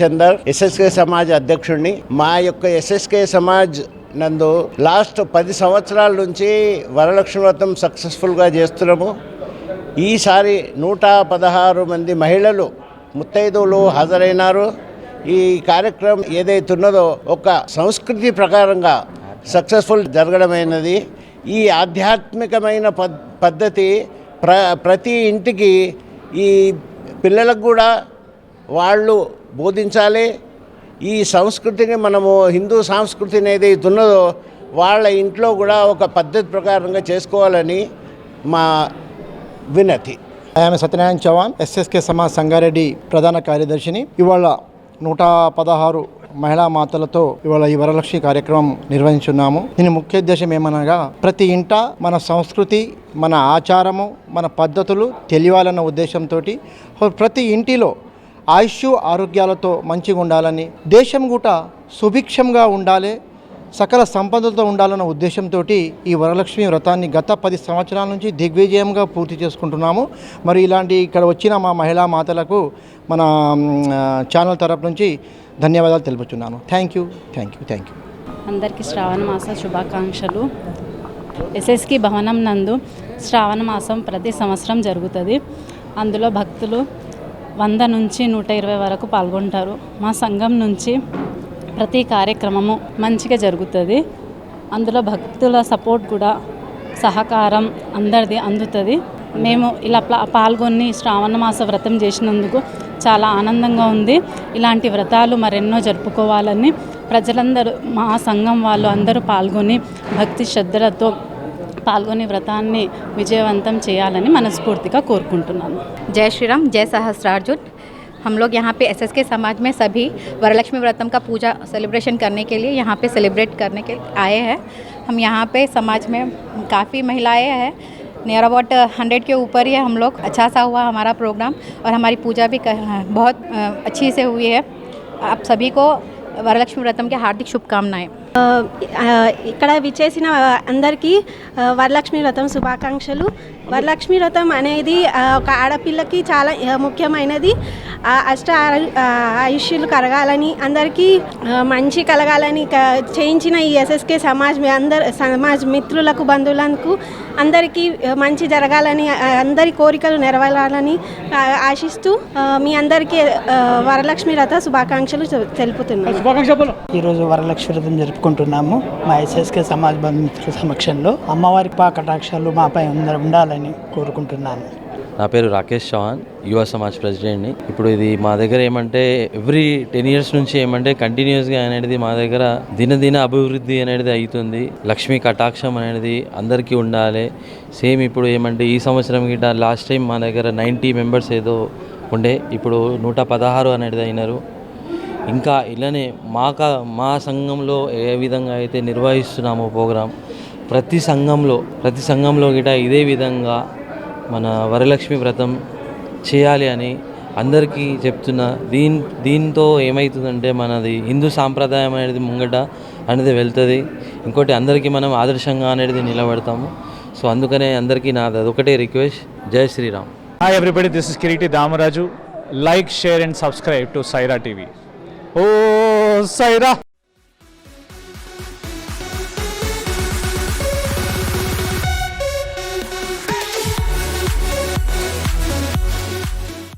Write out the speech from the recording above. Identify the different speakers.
Speaker 1: Chander SSK Samaj అధ్యక్షుడిని మా యొక్క ఎస్ఎస్కే సమాజ్ నందు లాస్ట్ పది సంవత్సరాల నుంచి వరలక్ష్మి వ్రతం సక్సెస్ఫుల్గా చేస్తున్నాము. ఈసారి నూట పదహారు మంది మహిళలు ముత్తైదువులు హాజరైనారు. ఈ కార్యక్రమం ఏదైతున్నదో ఒక సంస్కృతి ప్రకారంగా సక్సెస్ఫుల్ జరగడమైనది. ఈ ఆధ్యాత్మికమైన పద్ధతి ప్ర ప్రతి ఇంటికి ఈ పిల్లలకు కూడా వాళ్ళు బోధించాలి. ఈ సంస్కృతిని మనము హిందూ సంస్కృతిని ఏదైతే ఉన్నదో వాళ్ళ ఇంట్లో కూడా ఒక పద్ధతి ప్రకారంగా చేసుకోవాలని మా వినతి.
Speaker 2: ఆమె సత్యనారాయణ చౌహాన్ ఎస్ఎస్కే సమాజ్ సంగారెడ్డి ప్రధాన కార్యదర్శిని. ఇవాళ నూట పదహారు మహిళా మాతలతో ఇవాళ ఈ వరలక్ష్మి కార్యక్రమం నిర్వహించున్నాము. దీని ముఖ్య ఉద్దేశం ఏమనగా ప్రతి ఇంట మన సంస్కృతి మన ఆచారము మన పద్ధతులు తెలియాలన్న ఉద్దేశంతో ప్రతి ఇంటిలో ఆయుష్ ఆరోగ్యాలతో మంచిగా ఉండాలని దేశం కూడా సుభిక్షంగా ఉండాలి సకల సంపదలతో ఉండాలన్న ఉద్దేశంతో ఈ వరలక్ష్మి వ్రతాన్ని గత పది సంవత్సరాల నుంచి దిగ్విజయంగా పూర్తి చేసుకుంటున్నాము. మరి ఇలాంటి ఇక్కడ వచ్చిన మా మహిళా మాతలకు మన ఛానల్ తరపు నుంచి ధన్యవాదాలు తెలుపుతున్నాను thank you thank you thank you.
Speaker 3: అందరికీ శ్రావణ మాస శుభాకాంక్షలు. ఎస్ఎస్కి భవనం నందు శ్రావణ మాసం ప్రతి సంవత్సరం జరుగుతుంది. అందులో భక్తులు వంద నుంచి నూట ఇరవై వరకు పాల్గొంటారు. మా సంఘం నుంచి ప్రతి కార్యక్రమము మంచిగా జరుగుతుంది. అందులో భక్తుల సపోర్ట్ కూడా సహకారం అందరిది అందుతుంది. మేము ఇలా ప్లా- పాల్గొని శ్రావణ మాస వ్రతం చేసినందుకు చాలా ఆనందంగా ఉంది. ఇలాంటి వ్రతాలు మరెన్నో జరుపుకోవాలని ప్రజలందరూ మా సంఘం వాళ్ళు అందరూ పాల్గొని భక్తి శ్రద్ధలతో పాల్గొని వ్రతాన్ని విజయవంతం చేయాలని మనస్ఫూర్తిగా కోరుకుంటున్నాను
Speaker 4: जय श्री राम जय सहस्त्रार्जुन हम लोग यहाँ पे एस के समाज में सभी वरलक्ष्मी व्रतम का पूजा सेलिब्रेशन करने के लिए यहाँ पे सेलिब्रेट करने के आए हैं हम यहाँ पे समाज में काफ़ी महिलाएं हैं नियर अबाउट हंड्रेड के ऊपर ही है हम लोग अच्छा सा हुआ हमारा प्रोग्राम और हमारी पूजा भी क- बहुत अ, अच्छी से हुई है आप सभी को वरलक्ष्मी व्रतम के हार्दिक शुभकामनाएं
Speaker 5: ఆ, ఆ, ఇక్కడ విచ్చేసిన అందరికీ వరలక్ష్మి వ్రతం శుభాకాంక్షలు. వరలక్ష్మి వ్రతం అనేది ఒక ఆడపిల్లకి చాలా ముఖ్యమైనది. ఆ, అష్ట ఆయుష్యులు కలగాలని అందరికీ మంచి కలగాలని క- చేయించిన ఈ ఎస్ఎస్కే సమాజ్ అందరు సమాజ్ మిత్రులకు బంధువులకు అందరికీ మంచి జరగాలని అందరి కోరికలు నెరవేరాలని ఆశిస్తూ మీ అందరికీ వరలక్ష్మి వ్రత శుభాకాంక్షలు తెలుపుతున్నాను.
Speaker 6: ఈరోజు వరలక్ష్మి వ్రతం జరుపుకుంటున్నాము మా ఎస్ఎస్కే సమాజ్ బంధుమిత్రుల సమక్షంలో అమ్మవారి పా కటాక్షాలు మాపై ఉండ- ఉండాలని కోరుకుంటున్నాను.
Speaker 7: నా పేరు రాకేష్ చౌహాన్ యువ సమాజ్ ప్రెసిడెంట్ని. ఇప్పుడు ఇది మా దగ్గర ఏమంటే ఎవ్రీ టెన్ ఇయర్స్ నుంచి ఏమంటే కంటిన్యూస్గా అనేది మా దగ్గర దినదిన అభివృద్ధి అనేది అవుతుంది. లక్ష్మీ కటాక్షం అనేది అందరికీ ఉండాలి. సేమ్ ఇప్పుడు ఏమంటే ఈ సంవత్సరం గిట్ట లాస్ట్ టైం మా దగ్గర నైంటీ మెంబర్స్ ఏదో ఉండే. ఇప్పుడు నూట పదహారు అనేది అయినారు. ఇంకా ఇలానే మాక మా సంఘంలో ఏ విధంగా అయితే నిర్వహిస్తున్నామో ప్రోగ్రాం ప్రతి సంఘంలో ప్రతి సంఘంలో గిట ఇదే విధంగా మన వరలక్ష్మి వ్రతం చేయాలి అని అందరికీ చెప్తున్నా దీని దీంతో ఏమవుతుందంటే మనది హిందూ సాంప్రదాయం అనేది ముంగట అనేది వెళ్తుంది. ఇంకోటి అందరికీ మనం ఆదర్శంగా అనేది నిలబడతాము. సో అందుకనే అందరికీ నాది అదొకటే రిక్వెస్ట్. జై Sriram.
Speaker 8: Hi everybody this is Kireeti Damaraju like share and subscribe to Saira TV oh Sye Raa